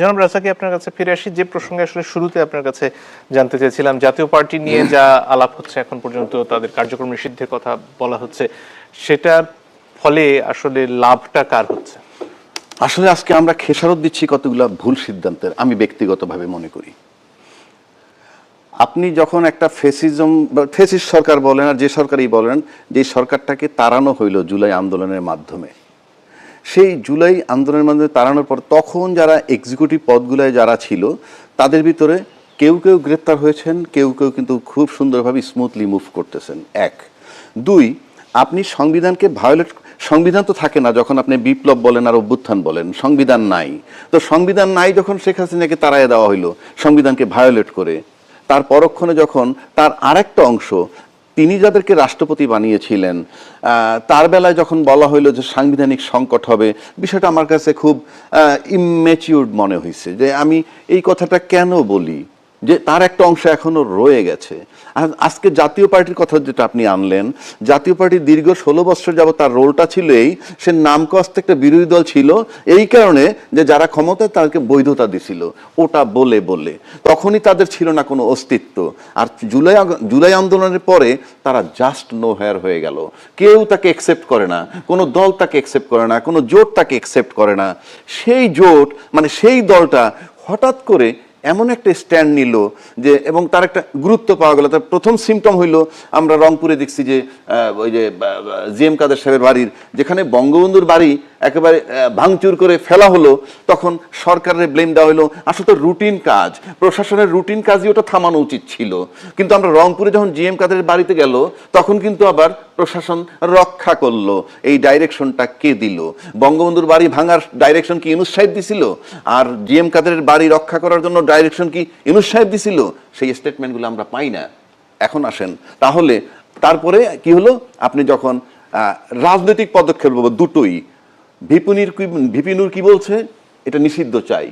জনাব রাজাকি আপনার কাছে ফিরে আসি। যে প্রসঙ্গে আসলে শুরুতে আপনার কাছে জানতে চেয়েছিলাম জাতীয় পার্টি নিয়ে যা আলাপ হচ্ছে এখন পর্যন্ত তাদের কার্যক্রম নিষিদ্ধের কথা বলা হচ্ছে সেটার ফলে আসলে লাভটা কার হচ্ছে? আসলে আজকে আমরা খেসারত দিচ্ছি কতগুলো ভুল সিদ্ধান্তের আমি ব্যক্তিগতভাবে মনে করি। আপনি যখন একটা ফেসিজম ফেসিস সরকার বলেন আর যে সরকারই বলেন যে সরকারটাকে তাড়ানো হইল জুলাই আন্দোলনের মাধ্যমে সেই জুলাই আন্দোলনের মাধ্যমে তাড়ানোর পর তখন যারা এক্সিকিউটিভ পদগুলোয় যারা ছিল, তাদের ভিতরে কেউ কেউ গ্রেপ্তার হয়েছেন, কেউ কেউ কিন্তু খুব সুন্দরভাবে স্মুথলি মুভ করতেছেন। এক। দুই, আপনি সংবিধানকে ভায়োলেট সংবিধান তো থাকে না যখন আপনি বিপ্লব বলেন আর অভ্যুত্থান বলেন, সংবিধান নাই। তো সংবিধান নাই যখন শেখ হাসিনাকে তাড়াইয়া দেওয়া হইল, সংবিধানকে ভায়োলেট করে, তার পরক্ষণে যখন তার আরেকটা অংশ তিনি যাদেরকে রাষ্ট্রপতি বানিয়েছিলেন তার বেলায় যখন বলা হইল যে সাংবিধানিক সংকট হবে, বিষয়টা আমার কাছে খুব ইমেচিউর্ড মনে হয়েছে যে আমি এই কথাটা কেন বলি? যে তার একটা অংশ এখনও রয়ে গেছে। আর আজকে জাতীয় পার্টির কথা যেটা আপনি আনলেন, জাতীয় পার্টি দীর্ঘ ষোলো বছর যাবত তার রোলটা ছিল এই, সে নামকস্ত একটা বিরোধী দল ছিল, এই কারণে যে যারা ক্ষমতায় তাদেরকে বৈধতা দিছিল, ওটা বলে বলে। তখনই তাদের ছিল না কোনো অস্তিত্ব। আর জুলাই জুলাই আন্দোলনের পরে তারা জাস্ট নো হেয়ার হয়ে গেল। কেউ তাকে একসেপ্ট করে না, কোনো দল তাকে একসেপ্ট করে না, কোনো জোট তাকে একসেপ্ট করে না। সেই জোট মানে সেই দলটা হঠাৎ করে এমন একটা স্ট্যান্ড নিল যে, এবং তার একটা গুরুত্ব পাওয়া গেল। তার প্রথম সিমটম হইল, আমরা রংপুরে দেখছি যে ওই যে জি এম কাদের সাহেবের বাড়ির, যেখানে বঙ্গবন্ধুর বাড়ি একেবারে ভাঙচুর করে ফেলা হলো, তখন সরকারের ব্লেম দেওয়া হলো। আসলে তো রুটিন কাজ। প্রশাসনের রুটিন কাজই ওটা থামানো উচিত ছিল। কিন্তু আমরা রংপুরে যখন জি এম কাদের বাড়িতে গেল, তখন কিন্তু আবার প্রশাসন রক্ষা করল। এই ডাইরেকশনটা কে দিল? বঙ্গবন্ধুর বাড়ি ভাঙার ডাইরেকশন কি ইউনুস সাহেব দিছিল? আর জি এম কাদের বাড়ি রক্ষা করার জন্য ডাইরেকশন কি ইউনুস সাহেব দিছিল? সেই স্টেটমেন্টগুলো আমরা পাই না। এখন আসেন। তাহলে, তারপরে কি হলো? আপনি যখন রাজনৈতিক পদক্ষেপ দুটোই ভিপুনির ভিপিনুর কি বলছে? এটা নিষিদ্ধ চাই।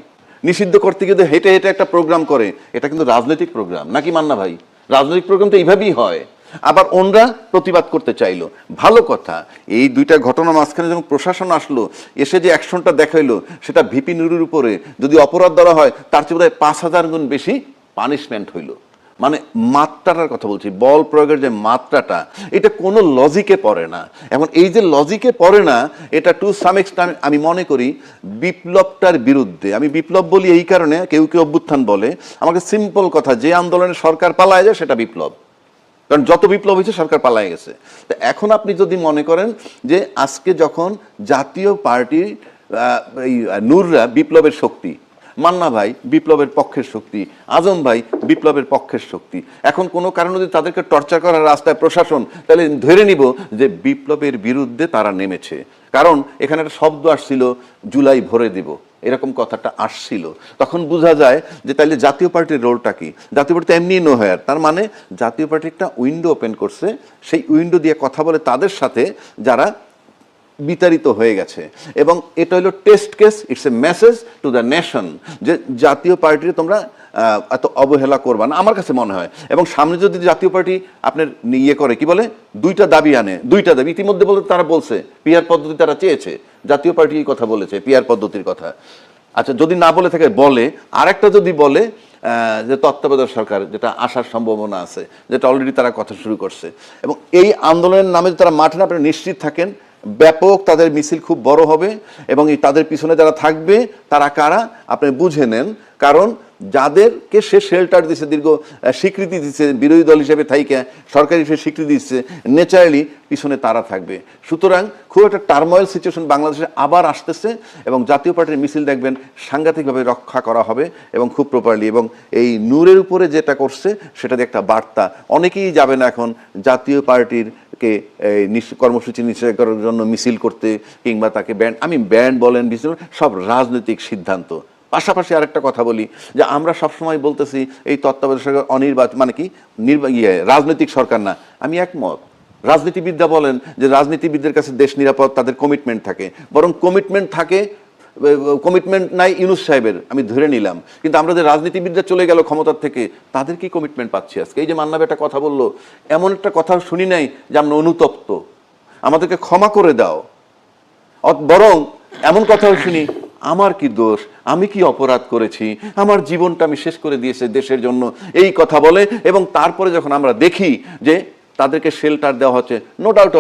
নিষিদ্ধ করতে গিয়ে হেঁটে হেঁটে একটা প্রোগ্রাম করে। এটা কিন্তু রাজনৈতিক প্রোগ্রাম নাকি মান্না ভাই? রাজনৈতিক প্রোগ্রাম তো এইভাবেই হয়। আবার ওনরা প্রতিবাদ করতে চাইলো। ভালো কথা। এই দুইটা ঘটনা মাঝখানে যখন প্রশাসন আসলো, এসে যে অ্যাকশনটা দেখাইলো, সেটা ভিপি নুরুর উপরে যদি অপরাধ ধরা হয়, তার চেয়ে বোধহয় পাঁচ হাজার গুণ বেশি পানিশমেন্ট হইল। মানে মাত্রাটার কথা বলছি, বল প্রয়োগের যে মাত্রাটা, এটা কোনো লজিকে পড়ে না। এখন এই যে লজিকে পড়ে না, এটা টু সাম এক্সটেন্ট আমি মনে করি বিপ্লবটার বিরুদ্ধে। আমি বিপ্লব বলি এই কারণে, কেউ কেউ অভ্যুত্থান বলে। আমাকে সিম্পল কথা, যে আন্দোলনে সরকার পালায় যায়, সেটা বিপ্লব। কারণ যত বিপ্লব হয়েছে, সরকার পালায় গেছে। তো এখন আপনি যদি মনে করেন যে আজকে যখন জাতীয় পার্টির এই নূররা বিপ্লবের শক্তি মান্না ভাই বিপ্লবের পক্ষের শক্তি, আজম ভাই বিপ্লবের পক্ষের শক্তি। এখন কোনো কারণে যদি তাদেরকে টর্চার করার রাস্তায় প্রশাসন, তাহলে ধরে নিব যে বিপ্লবের বিরুদ্ধে তারা নেমেছে। কারণ এখানে একটা শব্দ আসছিল, জুলাই ভরে দিব। এরকম কথাটা আসছিল। তখন বোঝা যায় যে তাইলে জাতীয় পার্টির রোলটা কি? জাতীয় পার্টি এমনি নো হেয়ার তার মানে জাতীয় পার্টি একটা উইন্ডো ওপেন করছে। সেই উইন্ডো দিয়ে কথা বলে তাদের সাথে যারা বিতাড়িত হয়ে গেছে। এবং এটা হলো test case it's a message to the nation যে জাতীয় পার্টির তোমরা এত অবহেলা করবা না, আমার কাছে মনে হয়। এবং সামনে যদি জাতীয় পার্টি আপনার ইয়ে করে, কি বলে? দুইটা দাবি আনে, দুইটা দাবি। ইতিমধ্যে বলতে তারা বলছে পিয়ার পদ্ধতি তারা চেয়েছে, জাতীয় পার্টি এই কথা বলেছে পিয়ার পদ্ধতির কথা। আচ্ছা যদি না বলে থাকে, বলে। আরেকটা যদি বলে যে তত্ত্বাবধায়ক সরকার, যেটা আসার সম্ভাবনা আছে, যেটা অলরেডি তারা কথা শুরু করছে। এবং এই আন্দোলনের নামে তারা মাঠে না আপনি নিশ্চিত থাকেন ব্যাপক তাদের মিছিল খুব বড় হবে এবং এই তাদের পিছনে যারা থাকবে, তারা কারা? আপনি বুঝে নেন। কারণ যাদেরকে সে শেল্টার দিচ্ছে দীর্ঘ স্বীকৃতি দিচ্ছে বিরোধী দল হিসেবে থাইকে, সরকারি হিসেবে স্বীকৃতি দিচ্ছে নেচারালি পিছনে তারা থাকবে। সুতরাং খুব একটা টার্ময়েল সিচুয়েশন বাংলাদেশে আবার আসতেছে এবং জাতীয় পার্টির মিছিল দেখবেন সাংঘাতিকভাবে রক্ষা করা হবে এবং খুব প্রপারলি এবং এই নূরের উপরে যেটা করছে, সেটা একটা বার্তা। অনেকেই যাবে না এখন জাতীয় পার্টির কে এই কর্মসূচি নিষেধ করার জন্য মিছিল করতে কিংবা তাকে ব্যান্ড আমি ব্যান্ড বলেন সব রাজনৈতিক সিদ্ধান্ত। পাশাপাশি আরেকটা কথা বলি, যে আমরা সবসময় বলতেছি, এই তত্ত্বাবধায়ক সরকার অনির্বাচন মানে কি ইয়ে রাজনৈতিক সরকার না। আমি একমত। রাজনীতিবিদরা বলেন যে রাজনীতিবিদদের কাছে দেশ নিরাপদ, তাদের কমিটমেন্ট থাকে। বরং কমিটমেন্ট থাকে কমিটমেন্ট নাই ইউনুস সাহেবের, আমি ধরে নিলাম। কিন্তু আমরা যে রাজনীতিবিদরা চলে গেল ক্ষমতার থেকে, তাদের কি কমিটমেন্ট পাচ্ছি আজকে? এই যে মান্নাবে একটা কথা বলল, এমন একটা কথা শুনি নাই যে আমরা অনুতপ্ত। আমাদেরকে ক্ষমা করে দাও। বরং এমন কথাও শুনি, আমার কি দোষ? আমি কি অপরাধ করেছি? আমার জীবনটা আমি শেষ করে দিয়েছে দেশের জন্য। এই কথা বলে এবং তারপরে যখন আমরা দেখি যে তাদেরকে শেল্টার দেওয়া হচ্ছে। নো ডাউট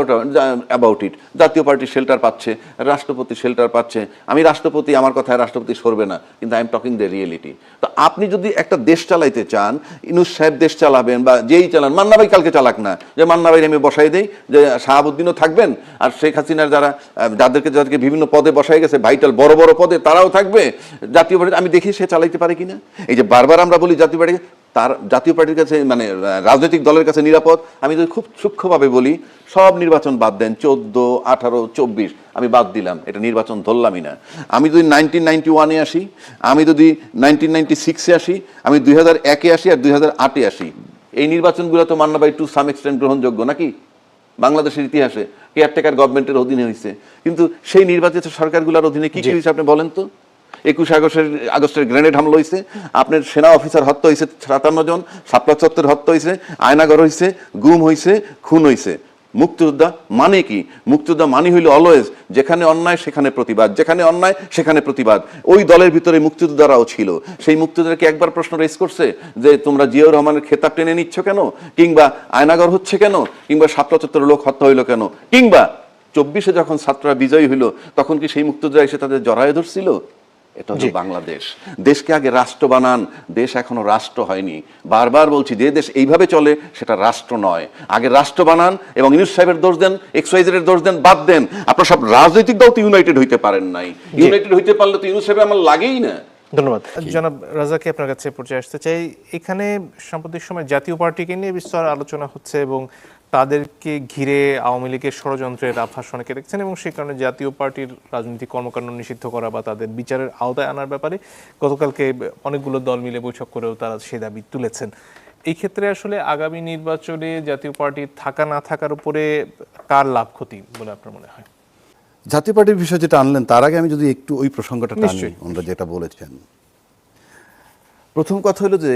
অ্যাবাউট ইট জাতীয় পার্টি শেল্টার পাচ্ছে, রাষ্ট্রপতি শেল্টার পাচ্ছে। আমি রাষ্ট্রপতি, আমার কথায় রাষ্ট্রপতি সরবে না, কিন্তু I am talking the reality তো আপনি যদি একটা দেশ চালাইতে চান, ইনুস সাহেব দেশ চালাবেন বা যেই চালান, মান্না ভাই কালকে চালাক না, যে মান্না ভাই আমি বসাই দেই, যে শাহাবুদ্দিনও থাকবেন, আর শেখ হাসিনার যারা যাদেরকে যাদেরকে বিভিন্ন পদে বসাই গেছে ভাইটাল বড় বড় পদে তারাও থাকবে। জাতীয় পার্টি, আমি দেখি সে চালাইতে পারে কিনা। এই যে বারবার আমরা বলি জাতীয় পার্টি তার জাতীয় পার্টির কাছে মানে রাজনৈতিক দলের কাছে নিরাপদ। আমি যদি খুব সূক্ষ্মভাবে বলি সব নির্বাচন বাদ দেন চোদ্দ আঠারো চব্বিশ আমি বাদ দিলাম। এটা নির্বাচন ধরলামই না। আমি যদি নাইনটিন নাইনটি ওয়ানে আসি আমি যদি নাইনটিন নাইনটি সিক্সে আসি আমি দুই হাজার একে আসি আর দুই হাজার আটে আসি। এই নির্বাচনগুলো তো Manna by to some extent গ্রহণযোগ্য নাকি? বাংলাদেশের ইতিহাসে কেয়ারটেকার গভর্নমেন্টের অধীনে হয়েছে কিন্তু সেই নির্বাচিত সরকারগুলোর অধীনে কি কি হয়েছে আপনি বলেন তো? একুশ আগস্টের আগস্টের গ্রেনেড হামলা হয়েছে আপনার সেনা অফিসার হত্যা হয়েছে সাতান্ন জন শাপলা চত্বর হত্যা হয়েছে আয়নাগর হয়েছে গুম হয়েছে খুন হয়েছে মুক্তিযোদ্ধা মানে কি? মুক্তিযোদ্ধা মানে হইল অলওয়েজ যেখানে অন্যায় সেখানে প্রতিবাদ, যেখানে অন্যায় সেখানে প্রতিবাদ। ওই দলের ভিতরে মুক্তিযোদ্ধারাও ছিল। সেই মুক্তিযোদ্ধাকে একবার প্রশ্ন রেস করছে? যে তোমরা জিয়াউর রহমানের খেতাব টেনে নিচ্ছ কেন? কিংবা আয়নাগর হচ্ছে কেন? কিংবা শাপলা চত্বরের লোক হত্যা হইল কেন? কিংবা চব্বিশে যখন ছাত্ররা বিজয়ী হইল, তখন কি সেই মুক্তিযোদ্ধা এসে তাদের জড়ায় ধরছিল? এটা হচ্ছে বাংলাদেশ। দেশকে আগে রাষ্ট্র বানান দেশ এখনও রাষ্ট্র হয়নি। বারবার বলছি যে দেশ এইভাবে চলে সেটা রাষ্ট্র নয়। আগে রাষ্ট্র বানান এবং ইউনুস সাহেবের দোষ দেন এক্সওয়াইজের দোষ দেন বাদ দেন। আপনার সব রাজনৈতিক দল তো ইউনাইটেড হইতে পারেন নাই। ইউনাইটেড হইতে পারলে তো ইউনুস সাহেব আমার লাগেই না। ধন্যবাদ। জনাব রাজাকে আপনার কাছে পর্যায়ে আসতে চাই। এখানে সাম্প্রতিক সময় জাতীয় পার্টিকে নিয়ে বিস্তর আলোচনা হচ্ছে এবং তাদেরকে ঘিরে আওয়ামী লীগের ষড়যন্ত্রের আভাস অনেকে দেখছেন এবং সেই কারণে জাতীয় পার্টির রাজনৈতিক কর্মকাণ্ড নিষিদ্ধ করা বা তাদের বিচারের আওতায় আনার ব্যাপারে গতকালকে অনেকগুলো দল মিলে বৈঠক করেও তারা সেই দাবি তুলেছেন। এই ক্ষেত্রে আসলে আগামী নির্বাচনে জাতীয় পার্টির থাকা না থাকার উপরে কার লাভ ক্ষতি বলে আপনার মনে হয়? জাতীয় পার্টির বিষয় যেটা আনলেন তার আগে আমি যদি একটু ওই প্রসঙ্গটা টানি। ওনারা যেটা বলেছেন। প্রথম কথা হলো যে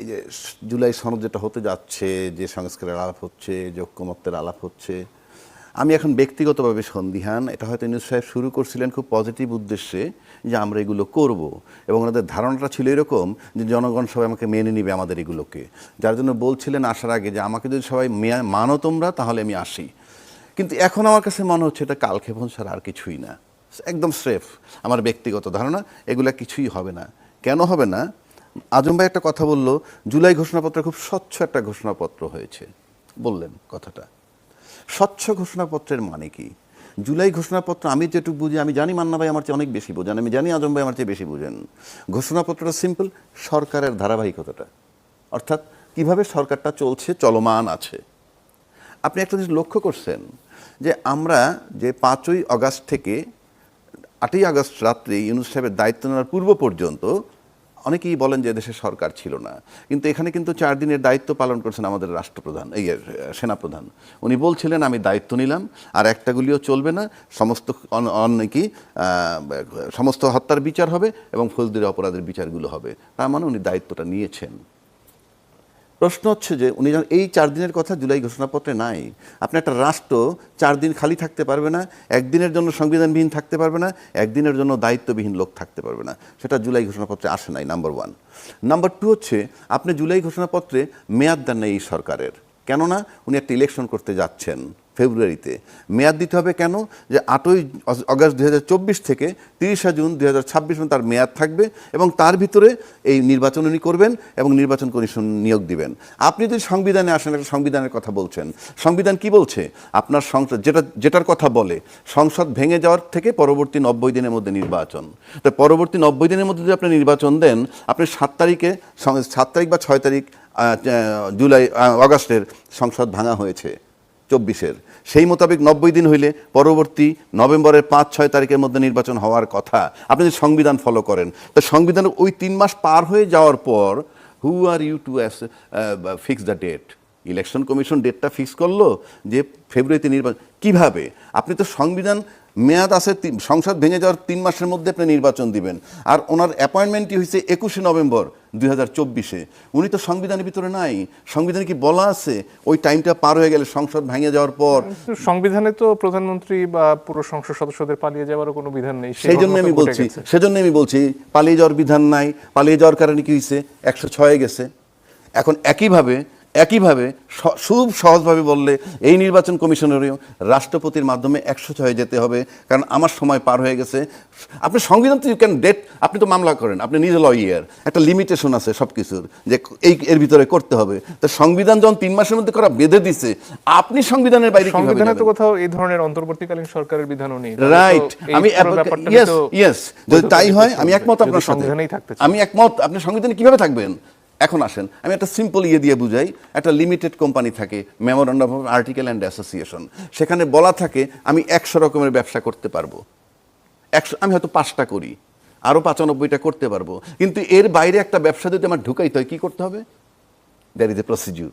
এই যে জুলাই সনদ যেটা হতে যাচ্ছে যে সংস্কারের আলাপ হচ্ছে যে ঐক্যমত্যের আলাপ হচ্ছে আমি এখন ব্যক্তিগতভাবে সন্দিহান। এটা হয়তো নিউজ সাহেব শুরু করছিলেন খুব পজিটিভ উদ্দেশ্যে যে আমরা এগুলো করব এবং ওনাদের ধারণাটা ছিল এরকম যে জনগণ সবাই আমাকে মেনে নিবে আমাদের এগুলোকে। যার জন্য বলছিলেন আসার আগে যে আমাকে যদি সবাই মানো তোমরা তাহলে আমি আসি। কিন্তু এখন আমার কাছে মনে হচ্ছে এটা কালক্ষেপণ ছাড়া আর কিছুই না। একদম স্রেফ আমার ব্যক্তিগত ধারণা, এগুলা কিছুই হবে না। কেন হবে না? আজম ভাই একটা কথা বলল, জুলাই ঘোষণাপত্র খুব স্বচ্ছ একটা ঘোষণাপত্র হয়েছে। বললেন কথাটা। স্বচ্ছ ঘোষণাপত্রের মানে কি? জুলাই ঘোষণাপত্র আমি যেটুকু বুঝি, আমি জানি মান্না ভাই আমার চেয়ে অনেক বেশি বোঝেন, আমি জানি আজম ভাই আমার চেয়ে বেশি বোঝেন। ঘোষণাপত্রটা সিম্পল সরকারের ধারাবাহিকতাটা। অর্থাৎ কীভাবে সরকারটা চলছে, চলমান আছে। আপনি একটা জিনিস লক্ষ্য করছেন যে আমরা যে পাঁচই আগস্ট থেকে আটই আগস্ট রাত্রে ইউনুস সাহেবের দায়িত্ব নেওয়ার পূর্ব পর্যন্ত অনেকেই বলেন যে দেশের সরকার ছিল না। কিন্তু এখানে কিন্তু চার দিনের দায়িত্ব পালন করছেন আমাদের রাষ্ট্রপ্রধান, এই সেনাপ্রধান। উনি বলছিলেন, আমি দায়িত্ব নিলাম, আর একটাগুলিও চলবে না। সমস্ত অন- অনেকই সমস্ত হত্যার বিচার হবে এবং ফৌজদারি অপরাধের বিচারগুলো হবে। তার মানে উনি দায়িত্বটা নিয়েছেন। প্রশ্ন হচ্ছে যে উনি যখন এই চার দিনের কথা জুলাই ঘোষণাপত্রে নাই, আপনি একটা রাষ্ট্র চার দিন খালি থাকতে পারবে না, একদিনের জন্য সংবিধানবিহীন থাকতে পারবে না, একদিনের জন্য দায়িত্ববিহীন লোক থাকতে পারবে না। সেটা জুলাই ঘোষণাপত্রে আসে নাই নাম্বার ওয়ান নাম্বার টু হচ্ছে, আপনি জুলাই ঘোষণাপত্রে মেয়াদ দেন এই সরকারের। কেননা উনি একটা ইলেকশন করতে যাচ্ছেন। ফেব্রুয়ারিতে। মেয়াদ দিতে হবে কেন? যে আটই দু হাজার চব্বিশ থেকে তিরিশে জুন দুই হাজার তার মেয়াদ থাকবে এবং তার ভিতরে এই নির্বাচন উনি করবেন এবং নির্বাচন কমিশন নিয়োগ দিবেন। আপনি যদি সংবিধানে আসেন একটা সংবিধানের কথা বলছেন। সংবিধান কি বলছে? আপনার সংসদ যেটা যেটার কথা বলে সংসদ ভেঙে যাওয়ার থেকে পরবর্তী নব্বই দিনের মধ্যে নির্বাচন। তো পরবর্তী নব্বই দিনের মধ্যে যদি আপনি নির্বাচন দেন আপনি সাত তারিখে সাত তারিখ বা ছয় তারিখ জুলাই আহ, আগস্টের সংসদ ভাঙা হয়েছে চব্বিশের। সেই মোতাবেক নব্বই দিন হইলে পরবর্তী নভেম্বরের পাঁচ, ছয় তারিখের মধ্যে নির্বাচন হওয়ার কথা। আপনি যদি সংবিধান ফলো করেন, তো সংবিধানের ওই তিন মাস পার হয়ে যাওয়ার পর who are you to fix the date election commission ডেটটা ফিক্স করল যে ফেব্রুয়ারিতে নির্বাচন। কীভাবে? আপনি তো সংবিধান মেয়াদ আছে সংসদ ভেঙে যাওয়ার তিন মাসের মধ্যে আপনি নির্বাচন দিবেন। আর ওনার অ্যাপয়েন্টমেন্টটি হয়েছে একুশে নভেম্বর দুই হাজার চব্বিশে। উনি তো সংবিধানের ভিতরে নাই। সংবিধানে কি বলা আছে? ওই টাইমটা পার হয়ে গেলে সংসদ ভেঙে যাওয়ার পর সংবিধানে তো প্রধানমন্ত্রী বা পুরো সংসদ সদস্যদের পালিয়ে যাওয়ারও কোনো বিধান নেই। সেই জন্য আমি বলছি সেজন্য আমি বলছি পালিয়ে যাওয়ার বিধান নাই। পালিয়ে যাওয়ার কারণে কি হয়েছে? একশো ছয়ে গেছে। এখন একইভাবে একইভাবে খুব সহজভাবে বললে এই নির্বাচন কমিশনেরও রাষ্ট্রপতির মাধ্যমে একশো ছয়ে যেতে হবে কারণ আমার সময় পার হয়ে গেছে। আপনি সংবিধান তো ইউ ক্যান ডেট আপনি তো মামলা করেন আপনি নিজে লয়ার একটা লিমিটেশন আছে সব কিছুর যে এই এর ভিতরে করতে হবে। তো সংবিধান যখন তিন মাসের মধ্যে করা বেঁধে দিছে আপনি সংবিধানের বাইরে সংবিধানে তো কোথাও এই ধরনের অন্তর্বর্তীকালীন সরকারের বিধানও নেই। রাইট আমি ইয়েস ইয়েস যদি তাই হয় আমি একমত আপনার সাথে। আমি একমত আপনি সংবিধানে কীভাবে থাকবেন? এখন আসেন, আমি একটা সিম্পল ইয়ে দিয়ে বুঝাই, একটা লিমিটেড কোম্পানি থাকে memorandum of article and association সেখানে বলা থাকে, আমি একশো রকমের ব্যবসা করতে পারব। একশো, আমি হয়তো পাঁচটা করি আরও পঁচানব্বইটা করতে পারব। কিন্তু এর বাইরে একটা ব্যবসা যদি আমার ঢুকাইতে হয়, কী করতে হবে? দ্যার ইজ এ প্রসিডিউর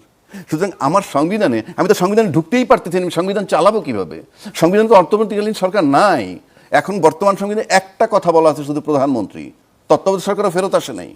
সুতরাং আমার সংবিধানে, আমি তো সংবিধানে ঢুকতেই পারতেছি আমি সংবিধান চালাবো কীভাবে? সংবিধান তো অর্থমন্ত্রীকালীন সরকার নাই। এখন বর্তমান সংবিধানে একটা কথা বলা আছে, শুধু প্রধানমন্ত্রী। তত্ত্বাবধায়ক সরকারও ফেরত আসে নাই।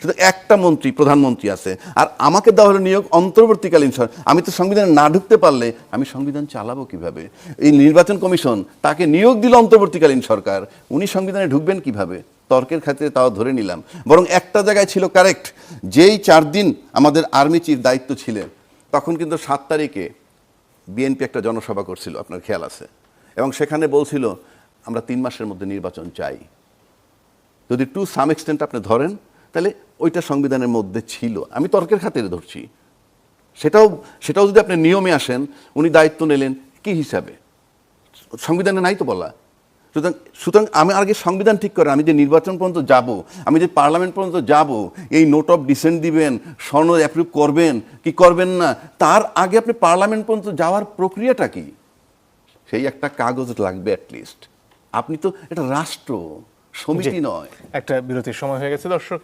শুধু একটা মন্ত্রী, প্রধানমন্ত্রী আছে। আর আমাকে দেওয়া হলো নিয়োগ অন্তর্বর্তীকালীন সরকার। আমি তো সংবিধানে না ঢুকতে পারলে আমি সংবিধান চালাবো কীভাবে? এই নির্বাচন কমিশন তাকে নিয়োগ দিল অন্তর্বর্তীকালীন সরকার। উনি সংবিধানে ঢুকবেন কীভাবে? তর্কের খাতিরে তাও ধরে নিলাম। বরং একটা জায়গায় ছিল কারেক্ট যেই চার দিন আমাদের আর্মি চিফ দায়িত্ব ছিলেন, তখন কিন্তু সাত তারিখে বিএনপি একটা জনসভা করছিল, আপনার খেয়াল আছে? এবং সেখানে বলছিল, আমরা তিন মাসের মধ্যে নির্বাচন চাই। যদি টু সাম এক্সটেন্ট আপনি ধরেন তাহলে ওইটা সংবিধানের মধ্যে ছিল। আমি তর্কের খাতিরে ধরছি। সেটাও সেটাও যদি আপনি নিয়মে আসেন উনি দায়িত্ব নিলেন কি হিসাবে? সংবিধানে নাই তো বলা। সুতরাং সুতরাং আমি আগে সংবিধান ঠিক করে আমি যে নির্বাচন পর্যন্ত যাব আমি যে পার্লামেন্ট পর্যন্ত যাব এই নোট অফ ডিসেন্ট দিবেন সনদ অ্যাপ্রুভ করবেন কি করবেন না তার আগে আপনি পার্লামেন্ট পর্যন্ত যাওয়ার প্রক্রিয়াটা কি? সেই একটা কাগজ লাগবে অ্যাটলিস্ট আপনি তো এটা রাষ্ট্র সমিতি নয়। একটা বিরতির সময় হয়ে গেছে দর্শক।